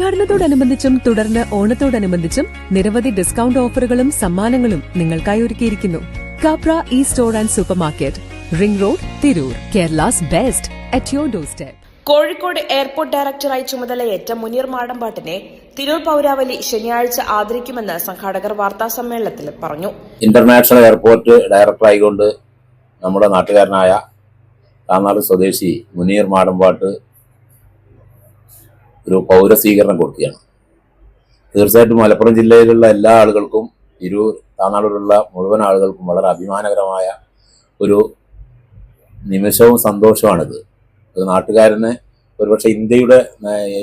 ഉദ്ഘാടനത്തോടനുബന്ധിച്ചും തുടർന്ന് ഓണത്തോടനുബന്ധിച്ചും നിരവധി ഡിസ്കൗണ്ട് ഓഫറുകളും സമ്മാനങ്ങളും നിങ്ങൾക്കായി ഒരുക്കിയിരിക്കുന്നു. Kapra e store and super market ring road Tirur. Kerala's best at your door step Kozhikode airport ഡയറക്ടറായി ചുമതലയേറ്റ മുനീർ മാടമ്പാട്ടിനെ തിരൂർ പൗരാവലി ശനിയാഴ്ച ആദരിക്കുമെന്ന് സംഘാടകർ വാർത്താ സമ്മേളനത്തിൽ പറഞ്ഞു. ഇന്റർനാഷണൽ എയർപോർട്ട് ഡയറക്ടറായിക്കൊണ്ട് നമ്മുടെ നാട്ടുകാരനായ താന്നാട് സ്വദേശി മുനീർ മാടമ്പാട്ട് ഒരു പൗരസ്വീകരണം കൊടുക്കുകയാണ്. തീർച്ചയായിട്ടും മലപ്പുറം ജില്ലയിലുള്ള എല്ലാ ആളുകൾക്കും തിരൂർ താനാളിലുള്ള മുഴുവൻ ആളുകൾക്കും വളരെ അഭിമാനകരമായ ഒരു നിമിഷവും സന്തോഷമാണിത്. ഒരു നാട്ടുകാരന് ഒരുപക്ഷെ ഇന്ത്യയുടെ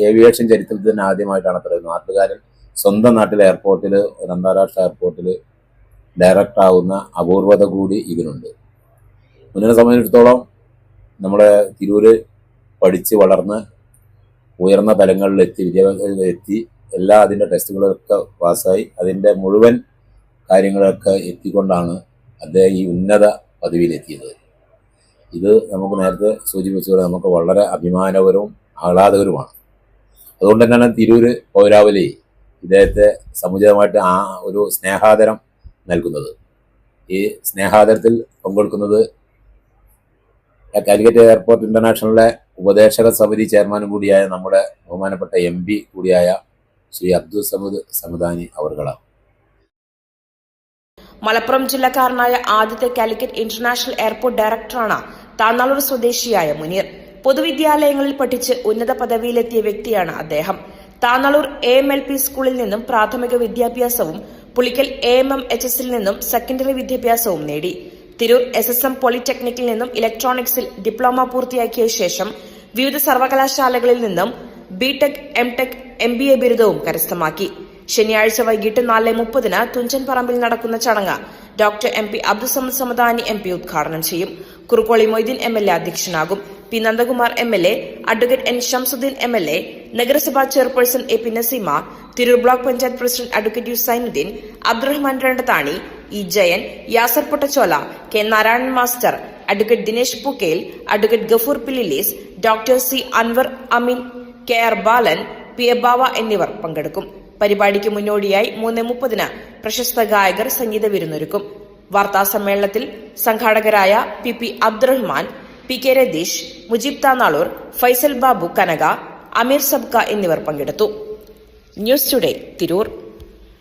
ഏവിയേഷൻ ചരിത്രത്തിൽ തന്നെ ആദ്യമായിട്ടാണ് അത്ര നാട്ടുകാരൻ സ്വന്തം നാട്ടിലെ എയർപോർട്ടിൽ ഒരു അന്താരാഷ്ട്ര എയർപോർട്ടിൽ ഡയറക്റ്റ് ആവുന്ന അപൂർവത കൂടി ഇതിനുണ്ട്. മുന്നിനെ സംബന്ധിച്ചിടത്തോളം നമ്മുടെ തിരൂര് പഠിച്ച് വളർന്ന് ഉയർന്ന തലങ്ങളിലെത്തി വിദ്യാഭ്യാസ എത്തി എല്ലാ അതിന്റെ ടെസ്റ്റുകളൊക്കെ പാസ്സായി അതിന്റെ മുഴുവൻ കാര്യങ്ങളൊക്കെ എത്തിക്കൊണ്ടാണ് അദ്ദേഹം ഈ ഉന്നത പദവിയിലെത്തിയത്. ഇത് നമുക്ക് നേരത്തെ സൂചിപ്പിച്ചത് നമുക്ക് വളരെ അഭിമാനകരവും ആഹ്ലാദകരവുമാണ്. അതുകൊണ്ട് തന്നെയാണ് തിരൂര് പൗരാവലി ഇദ്ദേഹത്തെ സമുചിതമായിട്ട് ആ ഒരു സ്നേഹാദരം നൽകുന്നത്. ഈ സ്നേഹാദരത്തിൽ പങ്കെടുക്കുന്നത് കാലിക്കറ്റ് എയർപോർട്ട് ഇന്റർനാഷണലിലെ ഉപദേശക സമിതി ചെയർമാനും കൂടിയായ നമ്മുടെ ബഹുമാനപ്പെട്ട എം പി കൂടിയായ ശ്രീ അബ്ദുൽ സമദ് സമദാനി അവർകളാണ്. മലപ്പുറം ജില്ലക്കാരനായ ആദ്യത്തെ കാലിക്കറ്റ് ഇന്റർനാഷണൽ എയർപോർട്ട് ഡയറക്ടറാണ് താന്നാളൂർ സ്വദേശിയായ മുനീർ. പൊതുവിദ്യാലയങ്ങളിൽ പഠിച്ച് ഉന്നത പദവിയിലെത്തിയ വ്യക്തിയാണ് അദ്ദേഹം. Thannalur A M L P സ്കൂളിൽ നിന്നും പ്രാഥമിക വിദ്യാഭ്യാസവും Pulikkal A M M H എസിൽ നിന്നും സെക്കൻഡറി വിദ്യാഭ്യാസവും നേടി. തിരൂർ എസ് എസ് എം പോളിടെക്നിക്കിൽ നിന്നും ഇലക്ട്രോണിക്സിൽ ഡിപ്ലോമ പൂർത്തിയാക്കിയ ശേഷം വിവിധ സർവകലാശാലകളിൽ നിന്നും B Tech M tech M B A ബിരുദവും കരസ്ഥമാക്കി. ശനിയാഴ്ച വൈകിട്ട് നാല് മുപ്പതിന് തുഞ്ചൻ പറമ്പിൽ നടക്കുന്ന ചടങ്ങ് doctor M P Abdussamad Samadani M P ഉദ്ഘാടനം ചെയ്യും. Kurukkoli Moideen M L A അധ്യക്ഷനാകും. P Nandakumar M L A advocate N Shamsuddeen M L A നഗരസഭാ chairperson A P Naseema Tirur block panchayat president advocate U Sainuddeen Abdurahman Randathani E Jayan Yasar Pottachola K Narayanan master advocate Dinesh Pookkel advocate Gafoor Pillilees doctor C Anwar Ameen K R Balan P A Bava എന്നിവർ പങ്കെടുക്കും. പരിപാടിക്ക് മുന്നോടിയായി മൂന്ന് മുപ്പതിന് പ്രശസ്ത ഗായകർ സംഗീത വിരുന്നൊരുക്കും. വാർത്താ സമ്മേളനത്തിൽ സംഘാടകരായ P P Abdurahman P K Ratheesh Mujeeb Tanalur Faisal Babu Kanaka Ameer Sabka എന്നിവർ പങ്കെടുത്തു. News today Tirur.